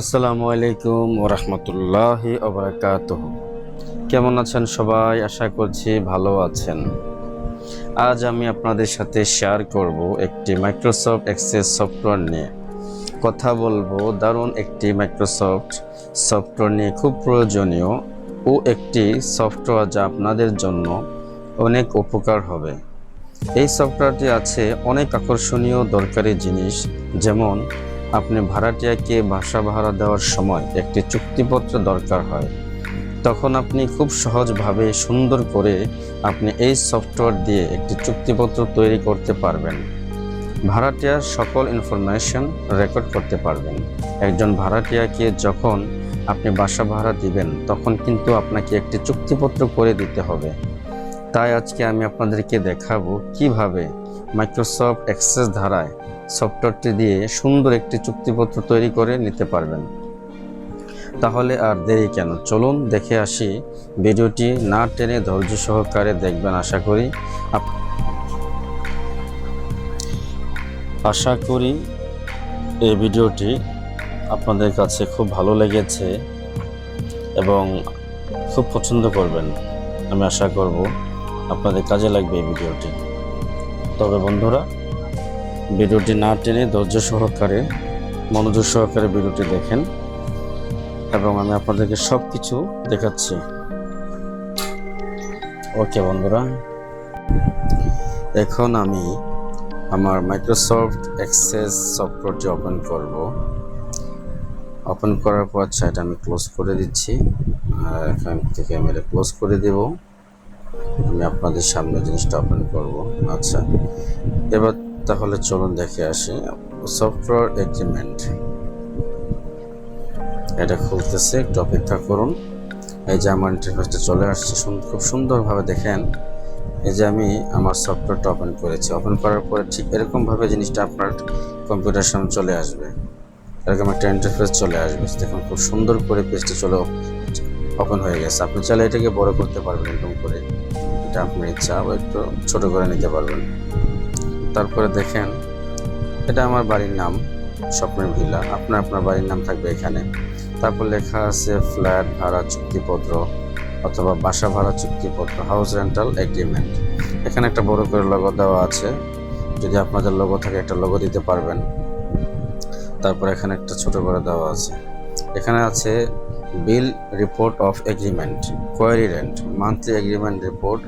আসসালামু আলাইকুম ওরহমতুল্লাহ ওবরাকাত কেমন আছেন সবাই? আশা করছি ভালো আছেন। আজ আমি আপনাদের সাথে শেয়ার করব একটি মাইক্রোসফট এক্সেস সফটওয়্যার নিয়ে। কথা বলব দারুণ একটি মাইক্রোসফট সফটওয়্যার নিয়ে, খুব প্রয়োজনীয় ও একটি সফটওয়্যার যা আপনাদের জন্য অনেক উপকার হবে। এই সফটওয়্যারটি আছে অনেক আকর্ষণীয় দরকারি জিনিস, যেমন আপনি ভাড়াটিয়াকে বাসা ভাড়া দেওয়ার সময় একটি চুক্তিপত্র দরকার হয়। তখন আপনি খুব সহজভাবে সুন্দর করে আপনি এই সফটওয়্যার দিয়ে একটি চুক্তিপত্র তৈরি করতে পারবেন। ভাড়াটিয়ার সকল ইনফরমেশন রেকর্ড করতে পারবেন। একজন ভাড়াটিয়াকে যখন আপনি বাসা ভাড়া দিবেন, তখন কিন্তু আপনাকে একটি চুক্তিপত্র করে দিতে হবে। তাই আজকে আমি আপনাদেরকে দেখাবো কীভাবে মাইক্রোসফট অ্যাক্সেস ধারায় সফটওয়্যারটি দিয়ে সুন্দর একটি চুক্তিপত্র তৈরি করে নিতে পারবেন। তাহলে আর দেরি কেন? চলুন দেখে আসি। ভিডিওটি না টেনে ধৈর্য সহকারে দেখবেন, আশা করি। আশা করি এই ভিডিওটি আপনাদের কাছে খুব ভালো লেগেছে এবং খুব পছন্দ করবেন। আমি আশা করব আপনাদের কাজে লাগবে এই ভিডিওটি। তবে বন্ধুরা ভিডিওটি না টেনে ধৈর্য সহকারে, মনোযোগ সহকারে ভিডিওটি দেখেন এবং আমি আপনাদেরকে সব কিছু দেখাচ্ছি। ওকে বন্ধুরা, এখন আমি আমার মাইক্রোসফট অ্যাক্সেস সফটওয়্যারটি ওপেন করব। ওপেন করার পর এটা আমি ক্লোজ করে দিচ্ছি। আর এখান থেকে আমি এটা ক্লোজ করে দেব। আমি আপনাদের সামনে জিনিসটা ওপেন করব। আচ্ছা এবার তাহলে চলুন দেখে আসি। সফটওয়্যার এগ্রিমেন্ট এটা খুলতেছে, একটু অপেক্ষা করুন। এই যে আমার ইন্টারফেসটা চলে আসছে খুব সুন্দরভাবে দেখেন। এই যে আমি আমার সফটওয়্যারটা ওপেন করেছি। ওপেন করার পরে ঠিক এরকমভাবে জিনিসটা আপনার কম্পিউটার সামনে চলে আসবে। এরকম একটা ইন্টারফেস চলে আসবে। দেখুন, খুব সুন্দর করে পেজটা চলে ওপেন হয়ে গেছে। আপনি চাইলে এটাকে বড় করতে পারবেন, এরকম করে। এটা আপনার ইচ্ছা, আবার একটু ছোটো করে নিতে পারবেন। তারপরে দেখেন, এটা আমার বাড়ির নাম, স্বপ্নের ভিলা। আপনার আপনার বাড়ির নাম থাকবে এখানে। তারপর লেখা আছে, ফ্ল্যাট ভাড়া চুক্তিপত্র অথবা বাসা ভাড়া চুক্তিপত্র হাউস রেন্টাল এগ্রিমেন্ট এখানে একটা বড় করে লোগো দেওয়া আছে। যদি আপনাদের লোগো থাকে, একটা লোগো দিতে পারবেন। তারপর এখানে একটা ছোট করে দেওয়া আছে। এখানে আছে bill report of agreement, query rent, monthly agreement report,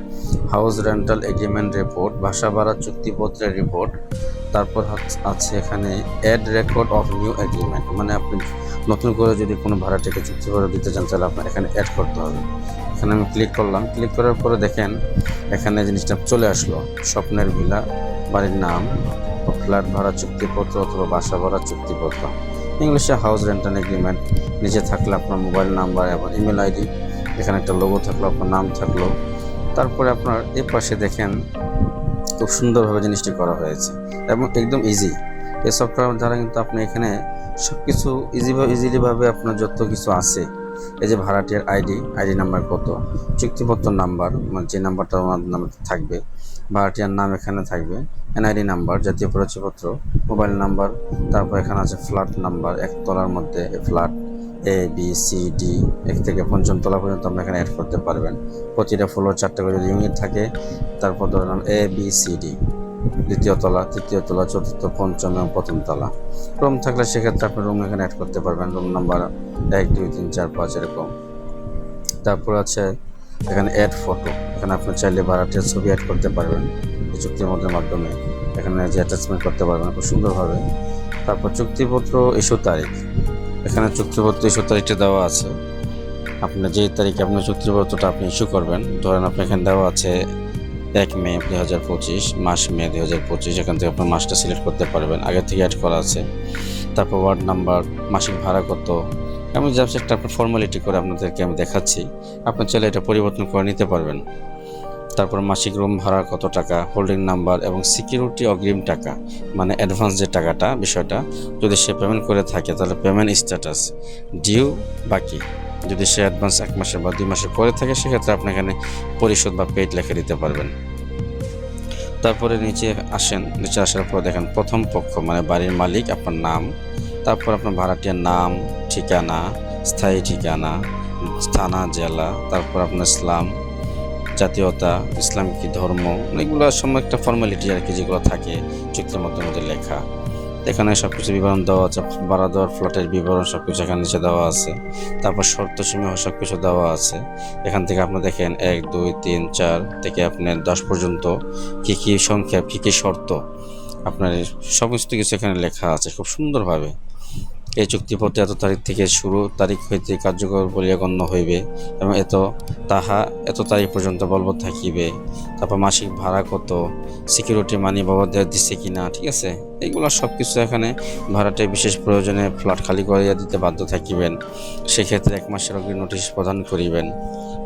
house rental agreement report বাসা ভাড়া চুক্তিপত্রের রিপোর্ট, তারপর আছে এখানে add record of new agreement মানে আপনি নতুন করে যদি কোনো ভাড়াটিকে চুক্তি করে দিতে চান, তাহলে আপনার এখানে অ্যাড করতে হবে। এখানে আমি ক্লিক করলাম ক্লিক করার পরে দেখেন, এখানে জিনিসটা চলে আসলো, স্বপ্নের ভিলা, বাড়ির নাম, ফ্ল্যাট ভাড়া চুক্তিপত্র অথবা বাসা ভাড়া চুক্তিপত্র। ইংলিশে হাউস রেন্টাল এগ্রিমেন্ট নিচে থাকলে আপনার মোবাইল নাম্বার এবং ইমেল আইডি এখানে একটা লোগো থাকল, আপনার নাম থাকল। তারপরে আপনার এ পাশে দেখেন, খুব সুন্দরভাবে জিনিসটি করা হয়েছে এবং একদম ইজি এই সফটওয়্যার দ্বারা কিন্তু আপনি এখানে সব কিছু ইজিভাবে ইজিলিভাবে আপনার যত কিছু আছে, এই যে ভাড়াটিয়ার আইডি আইডি নাম্বার কত, চুক্তিপত্র নাম্বার মানে যে নাম্বারটা ওনার নামে থাকবে, ভাড়াটিয়ার নাম এখানে থাকবে। এনআইডি নাম্বার জাতীয় পরিচয়পত্র মোবাইল নাম্বার তারপর এখানে আছে ফ্ল্যাট নাম্বার এক তলার মধ্যে flat A B C D এক থেকে পঞ্চম তলা পর্যন্ত আপনি এখানে অ্যাড করতে পারবেন। প্রতিটা ফ্লোর চারটে করে যদি ইউনিট থাকে, তারপর ধরুন এ বি সি ডি দ্বিতীয় তলা, তৃতীয় তলা, চতুর্থ, পঞ্চম এবং প্রথম তলা। রুম থাকলে সেক্ষেত্রে আপনি রুম এখানে অ্যাড করতে পারবেন। রুম নাম্বার এক, দুই, তিন, চার, পাঁচ এরকম। তারপর আছে এখানে অ্যাড ফটো এখানে আপনি চাইলে ভাড়াটির ছবি অ্যাড করতে পারবেন। চুক্তির মধ্যে মাধ্যমে এখানে যে অ্যাটাচমেন্ট করতে পারবেন, খুব সুন্দরভাবে। তারপর চুক্তিপত্র ইস্যু তারিখ। এখানে চুক্তিপত্র ইস্যু তারিখটা দেওয়া আছে। আপনার যেই তারিখে আপনার চুক্তিপত্রটা আপনি ইস্যু করবেন, ধরেন আপনি এখানে দেওয়া আছে এক মে দুই হাজার পঁচিশ, মাস মে দুই হাজার পঁচিশ, এখান থেকে আপনার মাসটা সিলেক্ট করতে পারবেন। আগে থেকে অ্যাড করা আছে। তারপর ওয়ার্ড নাম্বার মাসিক ভাড়া কত আমি জাস্ট একটা আপনার ফর্মালিটি করে আপনাদেরকে আমি দেখাচ্ছি। আপনি চাইলে এটা পরিবর্তন করে নিতে পারবেন। তারপর মাসিক রুম ভাড়া কত টাকা হোল্ডিং নাম্বার এবং সিকিউরিটি অগ্রিম টাকা মানে অ্যাডভান্স যে টাকাটা, বিষয়টা, যদি সে পেমেন্ট করে থাকে, তাহলে পেমেন্ট স্ট্যাটাস ডিউ বাকি। যদি সে অ্যাডভান্স এক মাসে বা দুই মাসে পরে থাকে, সেক্ষেত্রে আপনি এখানে পরিশোধ বা পেড লেখে দিতে পারবেন। তারপরে নিচে আসেন, নিচে আসার পর দেখেন প্রথম পক্ষ মানে বাড়ির মালিক, আপনার নাম, তারপর আপনার ভাড়াটিয়ার নাম, ঠিকানা, স্থায়ী ঠিকানা, থানা, জেলা, তারপর আপনার ইসলাম জাতীয়তা, ইসলাম কি ধর্ম, এগুলো সময় একটা ফর্মালিটি আর কি যেগুলো থাকে চুক্তির মধ্যে মধ্যে লেখা। এখানে সব কিছু বিবরণ দেওয়া আছে, ভাড়া দেওয়ার ফ্ল্যাটের বিবরণ সব কিছু এখানে নিচে দেওয়া আছে। তারপর শর্ত সীমা সব কিছু দেওয়া আছে। এখান থেকে আপনি দেখেন এক, দুই, তিন, চার থেকে আপনার দশ পর্যন্ত কী কী সংখ্যা, কী কী শর্ত। আপনার সমস্ত কিছু এখানে লেখা আছে খুব সুন্দরভাবে। এই চুক্তিপত্র এত তারিখ থেকে শুরু, তারিখ হইতে কার্যকর বলিয়া গণ্য হইবে এবং এত তাহা, এত তারিখ পর্যন্ত বলবৎ থাকিবে। তারপর মাসিক ভাড়া কত? সিকিউরিটি মানি বাবা দেওয়া দিচ্ছে কিনা? ঠিক আছে? এইগুলো সব কিছু এখানে ভাড়াটে বিশেষ প্রয়োজনে ফ্ল্যাট খালি করিয়া দিতে বাধ্য থাকিবেন। সেক্ষেত্রে এক মাসের অগ্রিম নোটিশ প্রদান করিবেন।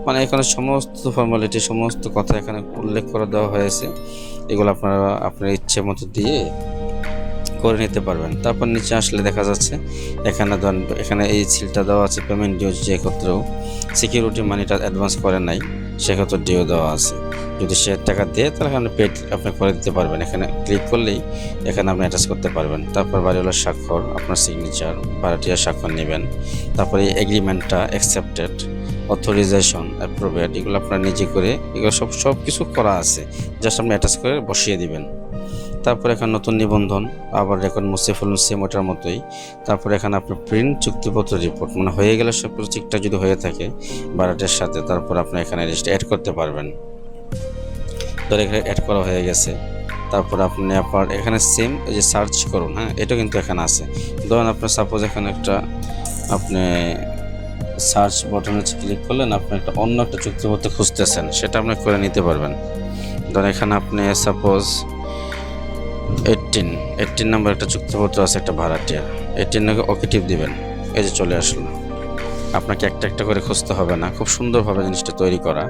মানে এখানে সমস্ত ফর্মালিটি সমস্ত কথা এখানে উল্লেখ করে দেওয়া হয়েছে। এগুলো আপনারা আপনার ইচ্ছে মতো দিয়ে করে নিতে পারবেন। তারপর নিচে আসলে দেখা যাচ্ছে, এখানে ধরেন, এখানে এই সিলটা দেওয়া আছে পেমেন্ট ডিউ যে ক্ষেত্রেও সিকিউরিটি মানিটা অ্যাডভান্স করে নাই, সেক্ষেত্রে ডিও দেওয়া আছে। যদি সে টাকা দিয়ে, তাহলে এখানে পেড আপনি করে দিতে পারবেন। এখানে ক্লিক করলেই এখানে আপনি অ্যাটাচ করতে পারবেন। তারপর বাড়িওয়ালার স্বাক্ষর, আপনার সিগনেচার ভাড়াটিয়ার স্বাক্ষর নেবেন। তারপরে এই এগ্রিমেন্টটা অ্যাকসেপ্টেড অথরাইজেশন অ্যাপ্রোভেড এগুলো আপনার নিজে করে, এগুলো সব সব কিছু করা আছে। জাস্ট আপনি অ্যাটাচ করে বসিয়ে দিবেন। তারপর এখানে নতুন নিবন্ধন, আবার রেকর্ড মুছে ফেলুন সেম ওটার মতোই। তারপর এখানে আপনার প্রিন্ট চুক্তিপত্র রিপোর্ট মানে হয়ে গেলে সব কিছু ঠিকঠাক যদি হয়ে থাকে ভাড়াটের সাথে তারপর আপনি এখানে রেজিস্টার অ্যাড করতে পারবেন। ধর এখানে অ্যাড করা হয়ে গেছে। তারপর আপনি আপনার এখানে সেম যে সার্চ করুন হ্যাঁ? এটা কিন্তু এখানে আছে। ধরুন আপনার সাপোজ এখানে একটা আপনি সার্চ বটনে ক্লিক করলেন, আপনি একটা অন্য একটা চুক্তিপত্র খুঁজতেছেন, সেটা আপনি করে নিতে পারবেন। ধরেন এখানে আপনি সাপোজ এইটিন এইটিন নাম্বার একটা চুক্তিপত্র আছে, একটা ভাড়াটিয়ার এইটিন ওকে টিপ দিবেন। এই যে চলে আসলো। আপনাকে একটা একটা করে খুঁজতে হবে না। খুব সুন্দরভাবে জিনিসটা তৈরি করা।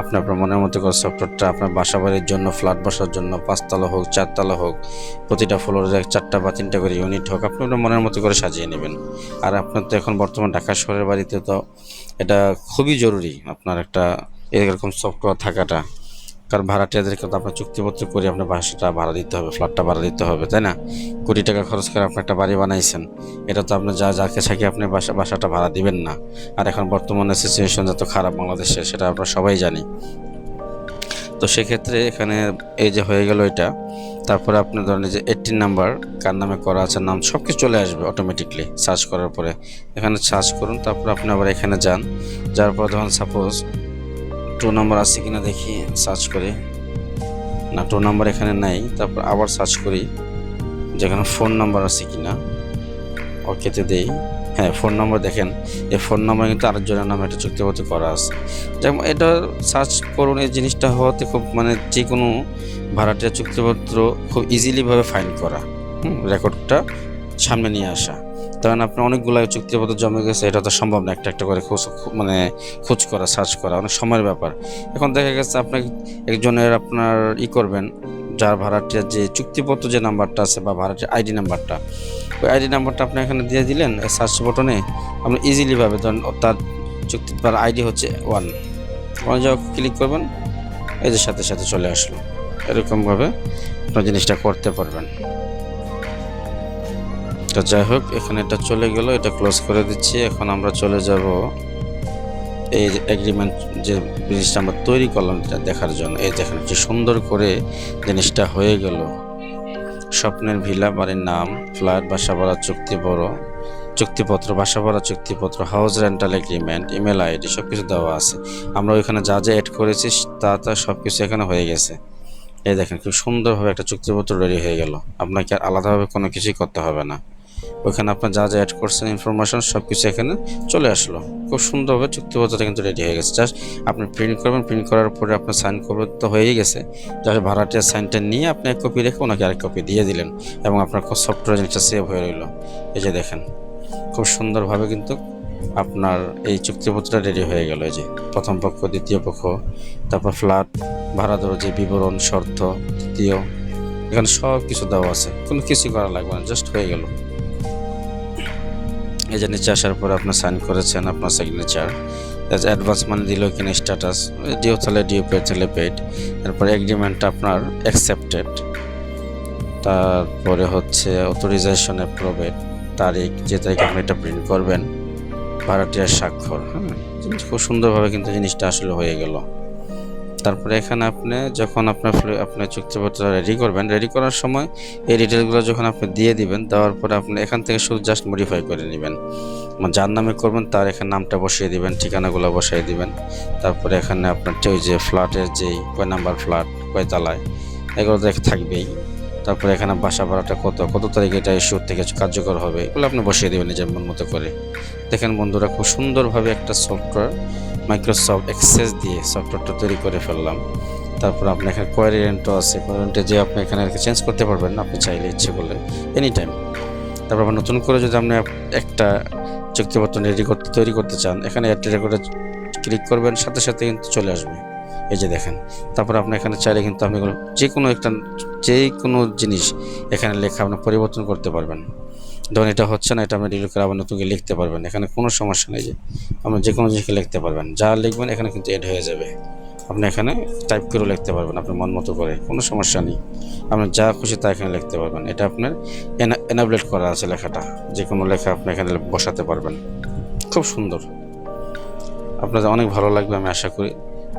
আপনি আপনার মনের মতো করে সফটওয়্যারটা আপনার বাসা বাড়ির জন্য ফ্ল্যাট বসার জন্য, পাঁচতলা হোক, চারতলা হোক, প্রতিটা ফ্লোরে চারটা বা তিনটা করে ইউনিট হোক, আপনি আপনার মনের মতো করে সাজিয়ে নেবেন। আর আপনার তো এখন বর্তমান ঢাকা শহরের বাড়িতে তো এটা খুবই জরুরি, আপনার একটা এরকম সফটওয়্যার থাকাটা। কারণ ভাড়াটিয়াদেরকে তো আপনার চুক্তিপত্র করে আপনার বাসাটা ভাড়া দিতে হবে ফ্ল্যাটটা ভাড়া দিতে হবে, তাই না? কোটি টাকা খরচ করে আপনি একটা বাড়ি বানাইছেন, এটা তো আপনি যা, যাকে ছাকি আপনি বাসা, বাসাটা ভাড়া দিবেন না। আর এখন বর্তমানে সিচুয়েশন যত খারাপ বাংলাদেশে, সেটা আমরা সবাই জানি। তো সেক্ষেত্রে এখানে এই যে হয়ে গেল এটা, তারপরে আপনি ধরেন যে এইটিন নাম্বার কার নামে করা আছে, নাম সব কিছু চলে আসবে অটোমেটিকলি সার্চ করার পরে। এখানে সার্চ করুন, তারপর আপনি আবার এখানে যান। যার পর ধরুন সাপোজ টু নাম্বার আছে কিনা দেখি সার্চ করি। না টু নাম্বার এখানে নাই, তারপর আবার সার্চ করি, যেখানে ফোন নাম্বার আছে কিনা। ওকেতে দেই। হ্যাঁ ফোন নাম্বার দেখেন, এই ফোন নাম্বার কিন্তু আরেকজনের নামে একটা চুক্তিপত্র করা আছে। যেমন এটা সার্চ করুন, এই জিনিসটা হওয়াতে খুব মানে যে কোনো ভাড়াটিয়া চুক্তিপত্র খুব ইজিলিভাবে ফাইন করা। হুম রেকর্ডটা সামনে নিয়ে আসা। কারণ আপনার অনেকগুলো চুক্তিপত্র জমে গেছে, এটা তো সম্ভব না একটা একটা করে খোঁজ মানে খোঁজ করা, সার্চ করা, অনেক সময়ের ব্যাপার। এখন দেখা গেছে আপনি একজনের আপনার ই করবেন, যার ভাড়াটিয়ার যে চুক্তিপত্র যে নাম্বারটা আছে বা ভাড়াটির আইডি নাম্বারটা, ওই আইডি নাম্বারটা আপনি এখানে দিয়ে দিলেন সার্চ বটনে আপনি ইজিলিভাবে ধরেন তার চুক্তি, তার আইডি হচ্ছে ওয়ান ওয়ান যা ক্লিক করবেন এদের সাথে সাথে চলে আসলো। এরকমভাবে আপনার জিনিসটা করতে পারবেন। তো যাই হোক, এখানে এটা চলে গেল, এটা ক্লোজ করে দিচ্ছি। এখন আমরা চলে যাব এই এগ্রিমেন্ট যে জিনিসটা আমরা তৈরি করলাম এটা দেখার জন্য। এই দেখেন যে সুন্দর করে জিনিসটা হয়ে গেল। স্বপ্নের ভিলা, বাড়ির নাম ফ্ল্যাট বাসা ভাড়া, চুক্তি বড়, চুক্তিপত্র, বাসা ভাড়া, চুক্তিপত্র house rental agreement email ID সব কিছু দেওয়া আছে। আমরা ওইখানে যা যা অ্যাড করেছি, তা তা সব কিছু এখানে হয়ে গেছে। এই দেখেন, খুব সুন্দরভাবে একটা চুক্তিপত্র রেডি হয়ে গেল। আপনাকে আর আলাদাভাবে কোনো কিছুই করতে হবে না। ওইখানে আপনার যা যা অ্যাড করছেন ইনফরমেশন সব কিছু এখানে চলে আসলো। খুব সুন্দরভাবে চুক্তিপত্রটা কিন্তু রেডি হয়ে গেছে। জাস্ট আপনি প্রিন্ট করবেন প্রিন্ট করার পরে আপনার সাইন করবেন তো হয়েই গেছে। জাস্ট ভাড়াটিয়ার সাইনটা নিয়ে আপনি এক কপি রেখে ওনাকে আরেক কপি দিয়ে দিলেন এবং আপনার সফটওয়্যার জিনিসটা সেভ হয়ে রইল। এই যে দেখেন, খুব সুন্দরভাবে কিন্তু আপনার এই চুক্তিপত্রটা রেডি হয়ে গেল। এই যে প্রথম পক্ষ, দ্বিতীয় পক্ষ, তারপর ফ্ল্যাট ভাড়া ধরো যে বিবরণ, শর্ত তৃতীয় এখানে সব কিছু দেওয়া আছে। কোনো কিছু করা লাগবে না জাস্ট হয়ে গেল। এই যে নিচে আসার পর আপনার সাইন করেছেন আপনার সিগনেচার অ্যাডভান্স মানে দিল এখানে স্ট্যাটাস ডিও তাহলে ডিও পেড তাহলে পেড তারপরে এগ্রিমেন্টটা আপনার অ্যাকসেপ্টেড তারপরে হচ্ছে অথরাইজেশন অ্যাপ্রোভেড তারিখ, যে তারিখ আপনি এটা প্রিন্ট করবেন, ভাড়াটিয়ার স্বাক্ষর হ্যাঁ? খুব সুন্দরভাবে কিন্তু জিনিসটা আসলে হয়ে গেল। তারপরে এখানে আপনি যখন আপনার আপনার চুক্তিপত্র রেডি করবেন রেডি করার সময় এই ডিটেলগুলো যখন আপনি দিয়ে দিবেন, দেওয়ার পরে আপনি এখান থেকে শুধু জাস্ট মডিফাই করে নেবেন। মানে যার নামে করবেন তার এখানে নামটা বসিয়ে দিবেন, ঠিকানাগুলো বসিয়ে দিবেন। তারপরে এখানে আপনার ওই যে ফ্ল্যাটের যে কয় নাম্বার ফ্ল্যাট কয় তালায়, এগুলো তো থাকবেই। তারপরে এখানে বাসা ভাড়াটা কত? কত তারিখে এটা ইস্যুর থেকে কার্যকর হবে? এগুলো আপনি বসিয়ে দেবেন নিজের মন মতো করে। দেখেন বন্ধুরা, খুব সুন্দরভাবে একটা সফটওয়্যার মাইক্রোসফট এক্সেস দিয়ে সফটওয়্যারটা তৈরি করে ফেললাম। তারপর আপনি এখানে কোয়ারিয়েন্টও আছে। কোয়ারিয়েন্টে যে আপনি এখানে চেঞ্জ করতে পারবেন আপনি চাইলে ইচ্ছে করলে এনি টাইম তারপর আবার নতুন করে যদি আপনি একটা চুক্তিপত্র রেডি করতে তৈরি করতে চান, এখানে অ্যাড করে ক্লিক করবেন, সাথে সাথে কিন্তু চলে আসবে। এই যে দেখেন, তারপর আপনি এখানে চাইলে কিন্তু আপনি যে কোনো একটা যে কোনো জিনিস এখানে লেখা আপনি পরিবর্তন করতে পারবেন। ধরুন এটা হচ্ছে না, এটা আপনি ডিলিট করে আবার নতুন লিখতে পারবেন। এখানে কোনো সমস্যা নেই যে আপনি যে কোনো জিনিসকে লিখতে পারবেন। যা লিখবেন এখানে কিন্তু এড হয়ে যাবে। আপনি এখানে টাইপ করেও লিখতে পারবেন আপনার মন মতো করে, কোনো সমস্যা নেই। আপনি যা খুশি তা এখানে লিখতে পারবেন। এটা আপনার এনাবলেট করা আছে লেখাটা। যে কোনো লেখা আপনি এখানে বসাতে পারবেন। খুব সুন্দর। আপনাদের অনেক ভালো লাগবে আমি আশা করি।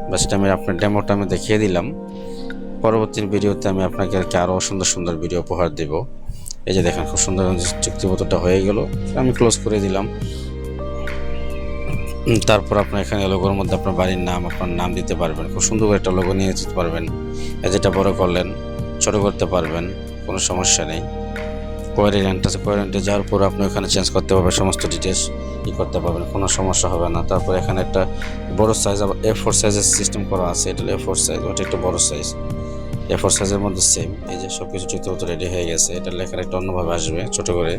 বাস সেটা আমি আপনার ডেমোটা আমি দেখিয়ে দিলাম। পরবর্তী ভিডিওতে আমি আপনাকে আর কি আরও সুন্দর সুন্দর ভিডিও উপহার দেব। এই যে দেখেন খুব সুন্দর চুক্তিপত্রটা হয়ে গেল। আমি ক্লোজ করে দিলাম। তারপর আপনার এখানে লোগোর মধ্যে আপনার বাড়ির নাম, আপনার নাম দিতে পারবেন। খুব সুন্দর করে একটা লোগো নিয়ে যেতে পারবেন। যেটা বড় করলেন, ছোট করতে পারবেন, কোনো সমস্যা নেই। কোয়ারিলেন্ট আছে কোয়ারিলেন্টে যাওয়ার পর আপনি ওখানে চেঞ্জ করতে পারবেন, সমস্ত ডিটেলস ই করতে পারবেন, কোনো সমস্যা হবে না। তারপর এখানে একটা বড় সাইজ আবার এ ফোর সাইজের সিস্টেম করা আছে, এটা এ ফোর সাইজ ওটা একটু বড় সাইজ এ ফোর সাইজের মধ্যে সেম এই যে সব কিছু চিত্র রেডি হয়ে গেছে, এটা লেখার একটা অন্যভাবে আসবে, ছোটো করে,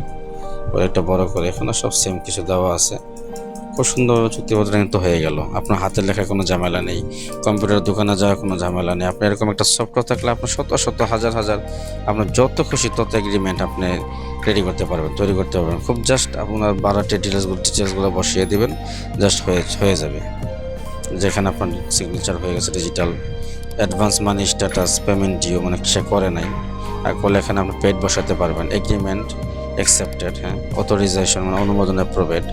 ওর একটা বড় করে, এখানে সব সেম কিছু দেওয়া আছে। সুন্দরভাবে চুক্তিপত্র কিন্তু হয়ে গেল। আপনার হাতের লেখা কোনো ঝামেলা নেই কম্পিউটার দোকানে যাওয়ার কোনো ঝামেলা নেই। আপনি এরকম একটা সফটওয়্যার থাকলে আপনার শত শত হাজার হাজার, আপনার যত খুশি তত এগ্রিমেন্ট আপনি রেডি করতে পারবেন, তৈরি করতে পারবেন। খুব জাস্ট আপনার বারোটি ডিটেলসগুলো ডিটেলসগুলো বসিয়ে দেবেন জাস্ট হয়ে হয়ে যাবে। যেখানে আপনার সিগনেচার হয়ে গেছে digital advance money status payment due মানে সে করে নাই। আর করলে এখানে আপনি পেড বসাতে পারবেন। এগ্রিমেন্ট অ্যাকসেপ্টেড হ্যাঁ? অথরাইজেশন মানে অনুমোদন অ্যাপ্রোভেড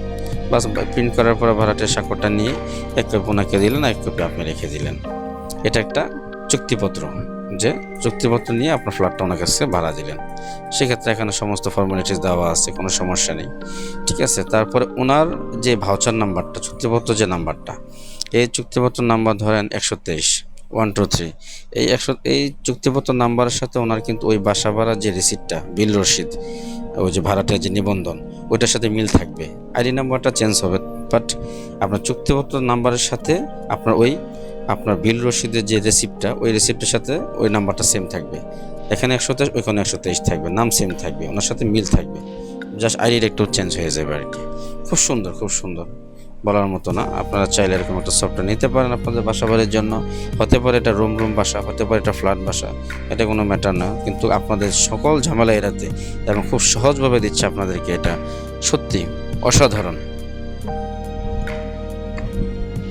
বাস প্রিন্ট করার পরে ভাড়াটের স্বাক্ষরটা নিয়ে এক কপি ওনাকে দিলেন এক কপি আপনি রেখে দিলেন। এটা একটা চুক্তিপত্র, যে চুক্তিপত্র নিয়ে আপনার ফ্ল্যাটটা ওনার কাছে ভাড়া দিলেন। সেক্ষেত্রে এখানে সমস্ত ফর্মালিটিস দেওয়া আছে, কোনো সমস্যা নেই। ঠিক আছে? তারপরে ওনার যে ভাউচার নাম্বারটা, চুক্তিপত্র যে নাম্বারটা, এই চুক্তিপত্র নাম্বার ধরেন একশো তেইশ ওয়ান টু থ্রি এই একশো, এই চুক্তিপত্র নাম্বারের সাথে ওনার কিন্তু ওই বাসা ভাড়ার যে রিসিপ্টটা বিল রসিদ ওই যে ভাড়াটার যে নিবন্ধন, ওইটার সাথে মিল থাকবে। আইডি নাম্বারটা চেঞ্জ হবে বাট আপনার চুক্তিপত্র নাম্বারের সাথে আপনার ওই আপনার বিল রসিদের যে রেসিপ্টটা, ওই রেসিপ্টের সাথে ওই নাম্বারটা সেম থাকবে। এখানে একশো তেইশ, ওইখানে একশো তেইশ থাকবে, নাম সেম থাকবে, ওনার সাথে মিল থাকবে। জাস্ট আইডিটা একটু চেঞ্জ হয়ে যাবে আর কি। খুব সুন্দর খুব সুন্দর। বলার মতো না। আপনারা চাইলে এরকম একটা সফটওয়্যার নিতে পারেন আপনাদের বাসা বাড়ির জন্য। হতে পারে এটা রুম রুম বাসা হতে পারে এটা ফ্ল্যাট বাসা এটা কোনো ম্যাটার না। কিন্তু আপনাদের সকল ঝামেলা এড়াতে এবং খুব সহজভাবে দিচ্ছে আপনাদেরকে এটা। সত্যি অসাধারণ।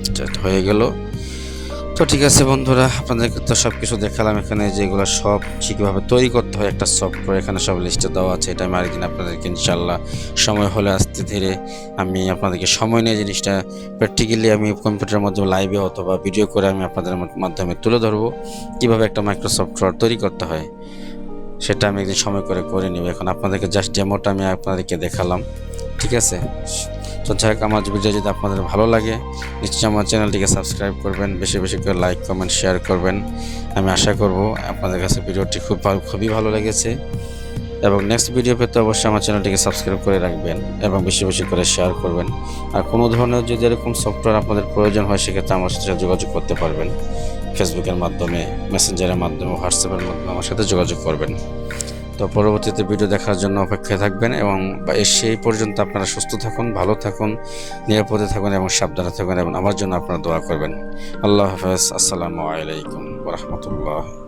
আচ্ছা, হয়ে গেল। তো ঠিক আছে বন্ধুরা, আপনাদেরকে তো সব কিছু দেখালাম এখানে, যেগুলো সব ঠিকভাবে তৈরি করতে হয়, একটা সফটওয়্যার এখানে সব লিস্টে দেওয়া আছে, এটা আমি আরেকদিন আপনাদেরকে ইনশাল্লাহ সময় হলে আসতে ধীরে আমি আপনাদেরকে সময় নিয়ে জিনিসটা প্র্যাকটিক্যালি আমি কম্পিউটারের মাধ্যমে লাইভে অথবা ভিডিও করে আমি আপনাদের মাধ্যমে তুলে ধরবো, কীভাবে একটা মাইক্রো সফটওয়্যার তৈরি করতে হয়, সেটা আমি একদিন সময় করে করে নেব। এখন আপনাদেরকে জাস্ট ডেমোটা আমি আপনাদেরকে দেখালাম, ঠিক আছে? তো যাই হোক আমার ভিডিও যদি আপনাদের ভালো লাগে, নিশ্চয়ই আমার চ্যানেলটিকে সাবস্ক্রাইব করবেন, বেশি বেশি করে লাইক কমেন্ট শেয়ার করবেন। আমি আশা করব আপনাদের কাছে ভিডিওটি খুব ভালো, খুবই ভালো লেগেছে। এবং নেক্সট ভিডিও পেতে অবশ্যই আমার চ্যানেলটিকে সাবস্ক্রাইব করে রাখবেন এবং বেশি বেশি করে শেয়ার করবেন। আর কোনো ধরনের যদি এরকম সফটওয়্যার আপনাদের প্রয়োজন হয়, সেক্ষেত্রে আমার সাথে যোগাযোগ করতে পারবেন। ফেসবুকের মাধ্যমে মেসেঞ্জারের মাধ্যমে হোয়াটসঅ্যাপের মাধ্যমে আমার সাথে যোগাযোগ করবেন। তো পরবর্তীতে ভিডিও দেখার জন্য অপেক্ষায় থাকবেন এবং সেই পর্যন্ত আপনারা সুস্থ থাকুন, ভালো থাকুন, নিরাপদে থাকুন এবং সাবধানে থাকুন এবং আমার জন্য আপনারা দোয়া করবেন। আল্লাহ হাফেজ, আসসালামু আলাইকুম রহমতুল্লাহ।